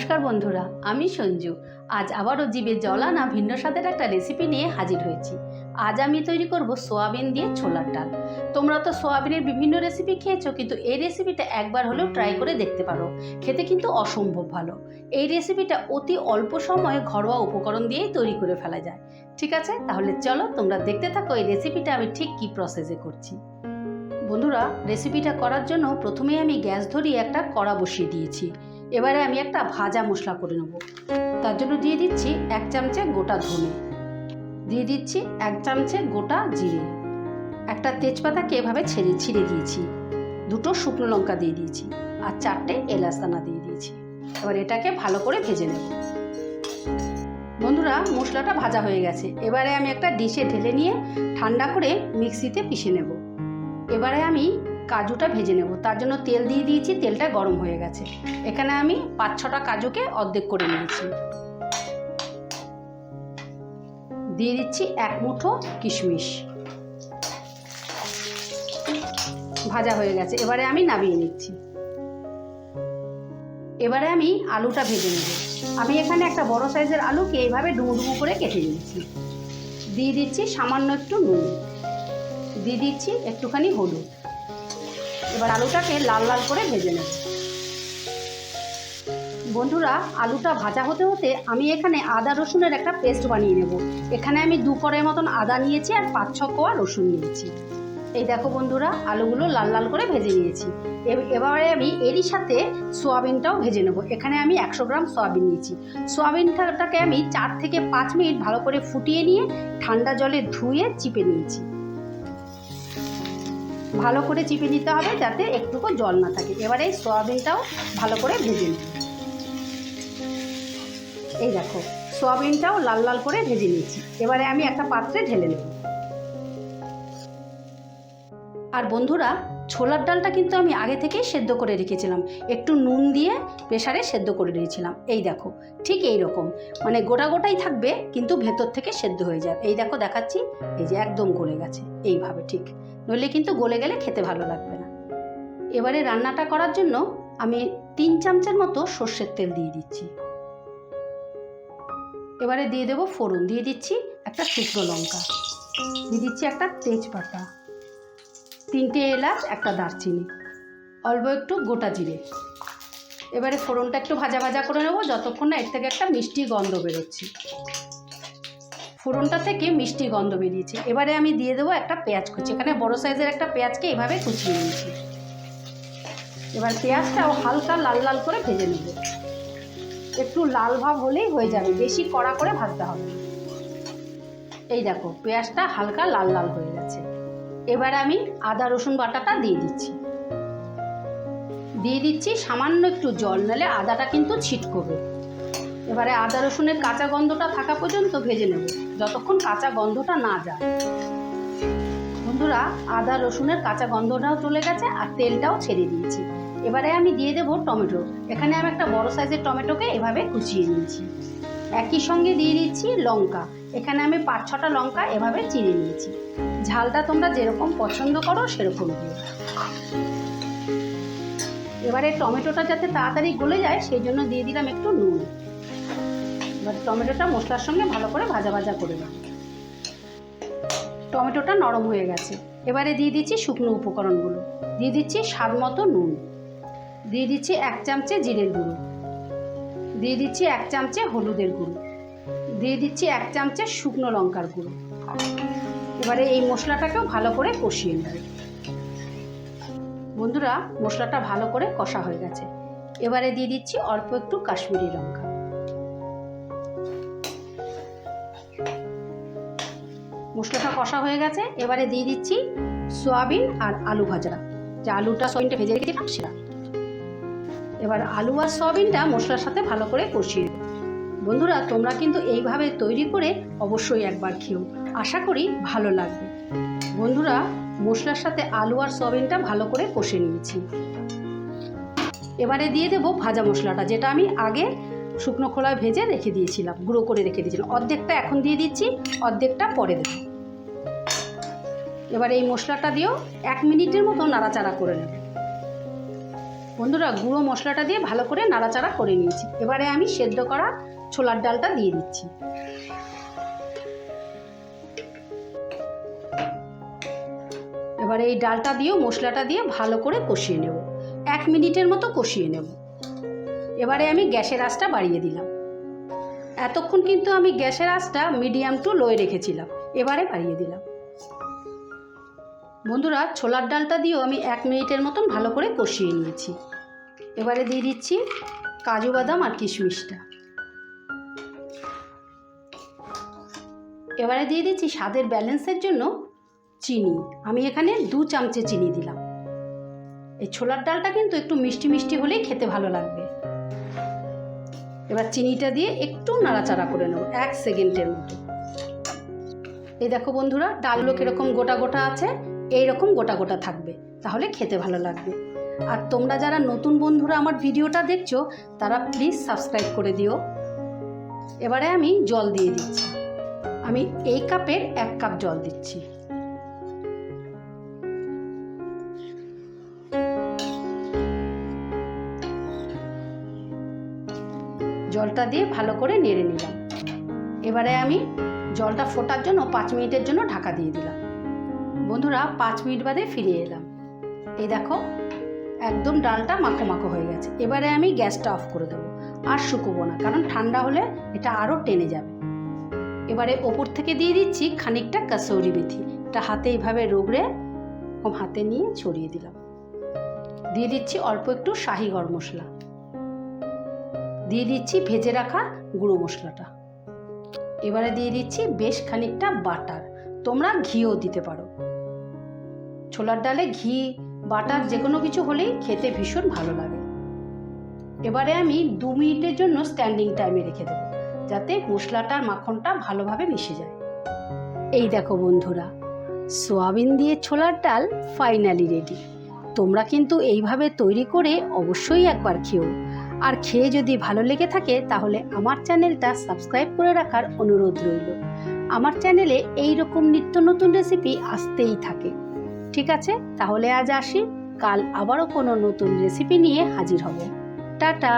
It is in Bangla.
নমস্কার বন্ধুরা, আমি সঞ্জু। আজ আবারও জিভে জলা না ভিন্ন স্বাদের একটা রেসিপি নিয়ে হাজির হয়েছি। আজ আমি তৈরি করব সোয়াবিন দিয়ে ছোলার ডাল। তোমরা তো সোয়াবিনের বিভিন্ন রেসিপি খেয়েছো, কিন্তু এই রেসিপিটা একবার হলেও ট্রাই করে দেখতে পারো। খেতে কিন্তু অসম্ভব ভালো। এই রেসিপিটা অতি অল্প সময়ে ঘরোয়া উপকরণ দিয়েই তৈরি করে ফেলা যায়। ঠিক আছে? তাহলে চলো তোমরা দেখতে থাকো এই রেসিপিটা আমি ঠিক কী প্রসেসে করছি। বন্ধুরা রেসিপিটা করার জন্য প্রথমেই আমি গ্যাস ধরিয়ে একটা কড়া বসিয়ে দিয়েছি। এবারে আমি একটা ভাজা মশলা করে নেব। তার জন্য দিয়ে দিচ্ছি এক চামচে গোটা ধনে। দিয়ে দিচ্ছি এক চামচে গোটা জিরে। একটা তেজপাতাকে এভাবে ছেড়ে ছিঁড়ে দিয়েছি। দুটো শুকনো লঙ্কা দিয়ে দিয়েছি আর চারটে এলাচ দানা দিয়ে দিয়েছি। এবার এটাকে ভালো করে ভেজে নেব। বন্ধুরা, মশলাটা ভাজা হয়ে গেছে। এবারে আমি একটা ডিশে ঢেলে নিয়ে ঠান্ডা করে মিক্সিতে পিষে নেব। এবারে আমি কাজুটা ভেজে নেব। তার জন্য তেল দিয়ে দিয়েছি, তেলটা গরম হয়ে গেছে। এখানে আমি পাঁচ ছটা কাজুকে অর্ধেক করে নিয়েছি। দিয়ে দিচ্ছি এক মুঠো কিশমিশ। ভাজা হয়ে গেছে। এবারে আমি নামিয়ে নিচ্ছি। এবারে আমি আলুটা ভেজে নেব। আমি এখানে একটা বড় সাইজের আলুকে এইভাবে ডুমো ডুমো করে কেটে নিয়েছি। দিয়ে দিচ্ছি সামান্য একটু নুন। দিয়ে দিচ্ছি একটুখানি হলুদ। এবার আলুটাকে লাল লাল করে ভেজে নেব। বন্ধুরা, আলুটা ভাজা হতে হতে আমি এখানে আদা রসুনের একটা পেস্ট বানিয়ে নেব। এখানে আমি দু কড়ের মতন আদা নিয়েছি আর পাঁচ ছ কোয়া রসুন নিয়েছি। এই দেখো বন্ধুরা, আলুগুলো লাল লাল করে ভেজে নিয়েছি। এবারে আমি এরই সাথে সোয়াবিনটাও ভেজে নেব। এখানে আমি একশো গ্রাম সোয়াবিন নিয়েছি। সোয়াবিনটাকে আমি চার থেকে পাঁচ মিনিট ভালো করে ফুটিয়ে নিয়ে ঠান্ডা জলে ধুয়ে চিপে নিয়েছি। ভালো করে চিপে নিতে হবে যাতে একটুকু জল না থাকে। এবারে এই সয়াবিনটাও ভালো করে ভেজে নিই। এই দেখো, সয়াবিনটাও লাল লাল করে ভেজে নিয়েছি। এবারে আমি একটা পাত্রে ঢেলে নেব। আর বন্ধুরা ছোলার ডালটা কিন্তু আমি আগে থেকেই সেদ্ধ করে রেখেছিলাম। একটু নুন দিয়ে প্রেসারে সেদ্ধ করে রেখেছিলাম এই দেখো, ঠিক এই রকম। মানে গোটা গোটাই থাকবে, কিন্তু ভেতর থেকে সেদ্ধ হয়ে যায় এই দেখো, দেখাচ্ছি। এই যে একদম গলে গেছে। এইভাবে ঠিক। নইলে কিন্তু গলে গেলে খেতে ভালো লাগবে না। এবারে রান্নাটা করার জন্য আমি তিন চামচের মতো সর্ষের তেল দিয়ে দিচ্ছি। এবারে দিয়ে দেবো ফোড়ন। দিয়ে দিচ্ছি একটা শুকনো লঙ্কা। দিয়ে দিচ্ছি একটা তেজপাতা। তিনটে এলাচ, একটা দারচিনি। অল্প একটু গোটা জিরে। এবারে ফোড়নটা একটু ভাজা ভাজা করে নেব, যতক্ষণ না এর থেকে একটা মিষ্টি গন্ধ বেরোচ্ছে। ফোড়নটা থেকে মিষ্টি গন্ধ বেরিয়েছে। এবারে আমি দিয়ে দেবো একটা পেঁয়াজ কুচি। এখানে বড় সাইজের একটা পেঁয়াজকে এভাবে কুচিয়ে নিয়েছি। এবার পেঁয়াজটাও হালকা লাল লাল করে ভেজে নেব। একটু লাল ভাব হলেই হয়ে যাবে, বেশি কড়া করে ভাজতে হবে এই দেখো, পেঁয়াজটা হালকা লাল লাল হয়ে গেছে। এবারে আমি আদা, রসুন বাটাটা দিয়ে দিচ্ছি। দিয়ে দিচ্ছি সামান্য একটু জল, নালে আদাটা কিন্তু ছিটকবে। এবারে আদা, রসুনের কাঁচা গন্ধটা থাকা পর্যন্ত ভেজে নেব, যতক্ষণ কাঁচা গন্ধটা না যায়। বন্ধুরা, আদা, রসুনের কাঁচা গন্ধটাও চলে গেছে আর তেলটাও ছেড়ে দিয়েছি। এবারে আমি দিয়ে দেবো টমেটো। এখানে আমি একটা বড় সাইজের টমেটোকে এভাবে কুচিয়ে নিয়েছি। একই সঙ্গে দিয়ে দিচ্ছি লঙ্কা। এখানে আমি পাঁচ ছটা লঙ্কা এভাবে চিড়ে নিয়েছি। ঝালটা তোমরা যেরকম পছন্দ করো সেরকম দিও। এবারে টমেটোটা যাতে তাড়াতাড়ি গলে যায়, সেই জন্য দিয়ে দিলাম একটু নুন। এবার টমেটোটা মশলার সঙ্গে ভালো করে ভাজা ভাজা করে নেব টমেটোটা নরম হয়ে গেছে। এবারে দিয়ে দিচ্ছি শুকনো উপকরণগুলো। দিয়ে দিচ্ছি স্বাদ মতো নুন। দিয়ে দিচ্ছি এক চামচে জিরের গুঁড়ো। দিয়ে দিচ্ছি এক চামচে হলুদের গুঁড়ো। দিয়ে দিচ্ছি এক চামচে শুকনো লঙ্কার গুঁড়ো। এবারে এই মশলাটাকেও ভালো করে কষিয়ে নেব। বন্ধুরা, মশলাটা ভালো করে কষা হয়ে গেছে। এবারে দিয়ে দিচ্ছি অল্প একটু কাশ্মীরি লঙ্কা। মশলাটা কষা হয়ে গেছে। এবারে দিয়ে দিচ্ছি সয়াবিন আর আলু ভাজা। যে আলুটা সয়াবিনটা ভেজে রেখেছিলাম, সেটা। এবার আলু আর সয়াবিনটা মশলার সাথে ভালো করে কষিয়ে। বন্ধুরা, তোমরা কিন্তু এইভাবে তৈরি করে অবশ্যই একবার খেও। আশা করি ভালো লাগবে। বন্ধুরা, মশলার সাথে আলু আর সয়াবিনটা ভালো করে কষে নিয়েছি। এবারে দিয়ে দেবো ভাজা মশলাটা, যেটা আমি আগে শুকনো খোলায় ভেজে রেখে দিয়েছিলাম, গুঁড়ো করে রেখে দিয়েছিলাম। অর্ধেকটা এখন দিয়ে দিচ্ছি, অর্ধেকটা পরে দেবো। এবার এই মশলাটা দিয়েও এক মিনিটের মতো নাড়াচাড়া করে নেব। বন্ধুরা, গুঁড়ো মশলাটা দিয়ে ভালো করে নাড়াচাড়া করে নিয়েছি। এবারে আমি সেদ্ধ করা ছোলার ডালটা দিয়ে দিচ্ছি। এবারে এই ডালটা দিয়েও মশলাটা দিয়ে ভালো করে কষিয়ে নেব। এক মিনিটের মতো কষিয়ে নেব। এবারে আমি গ্যাসের আঁচটা বাড়িয়ে দিলাম। এতক্ষণ কিন্তু আমি গ্যাসের আঁচটা মিডিয়াম টু লোয়ে রেখেছিলাম। এবারে বাড়িয়ে দিলাম। বন্ধুরা, ছোলার ডালটা দিয়েও আমি এক মিনিটের মতন ভালো করে কষিয়ে নিয়েছি। এবারে দিয়ে দিচ্ছি কাজু বাদাম আর কিশমিশটা। এবারে দিয়ে দিচ্ছি স্বাদের ব্যালেন্সের জন্য চিনি। আমি এখানে দু চামচে চিনি দিলাম। এই ছোলার ডালটা কিন্তু একটু মিষ্টি মিষ্টি হলেই খেতে ভালো লাগবে। এবার চিনিটা দিয়ে একটু নাড়াচাড়া করে নেব, এক সেকেন্ডের মতো। এই দেখো বন্ধুরা ডালগুলো কীরকম গোটা গোটা আছে এই রকম গোটা গোটা থাকবে, তাহলে খেতে ভালো লাগবে। আর তোমরা যারা নতুন বন্ধুরা আমার ভিডিওটা দেখছ, তারা প্লিজ সাবস্ক্রাইব করে দিও। এবারে আমি জল দিয়ে দিচ্ছি। আমি এই কাপের এক কাপ জল দিচ্ছি। জলটা দিয়ে ভালো করে নেড়ে নিলাম। এবারে আমি জলটা ফোটার জন্য পাঁচ মিনিটের জন্য ঢাকা দিয়ে দিলাম। বন্ধুরা, পাঁচ মিনিট বাদে ফিরে এলাম। এই দেখো, একদম ডালটা মাখো মাখো হয়ে গেছে। এবারে আমি গ্যাসটা অফ করে দেবো। আর শুকোবো না, কারণ ঠান্ডা হলে এটা আরও টেনে যাবে। এবারে ওপর থেকে দিয়ে দিচ্ছি খানিকটা কাসৌরি মেথি। এটা হাতে এইভাবে রোগড়ে এরকম হাতে নিয়ে ছড়িয়ে দিলাম। দিয়ে দিচ্ছি অল্প একটু শাহি গরম মশলা। দিয়ে দিচ্ছি ভেজে রাখা গুঁড়ো মশলাটা। এবারে দিয়ে দিচ্ছি বেশ খানিকটা বাটার। তোমরা ঘিও দিতে পারো। ছোলার ডালে ঘি, বাটার যে কোনো কিছু হলেই খেতে ভীষণ ভালো লাগে। এবারে আমি দু মিনিটের জন্য স্ট্যান্ডিং টাইমে রেখে দেবো। যাতে মশলাটার মাখনটা ভালোভাবে মিশে যায়। এই দেখো বন্ধুরা, সোয়াবিন দিয়ে ছোলার ডাল ফাইনালি রেডি তোমরা কিন্তু এইভাবে তৈরি করে অবশ্যই একবার খেও। আর খেয়ে যদি ভালো লেগে থাকে, তাহলে আমার চ্যানেলটা সাবস্ক্রাইব করে রাখার অনুরোধ রইল। আমার চ্যানেলে এই রকম নিত্য নতুন রেসিপি আসতেই থাকে। ঠিক আছে? তাহলে আজ আসি। কাল আবারও কোনো নতুন রেসিপি নিয়ে হাজির হব। টাটা!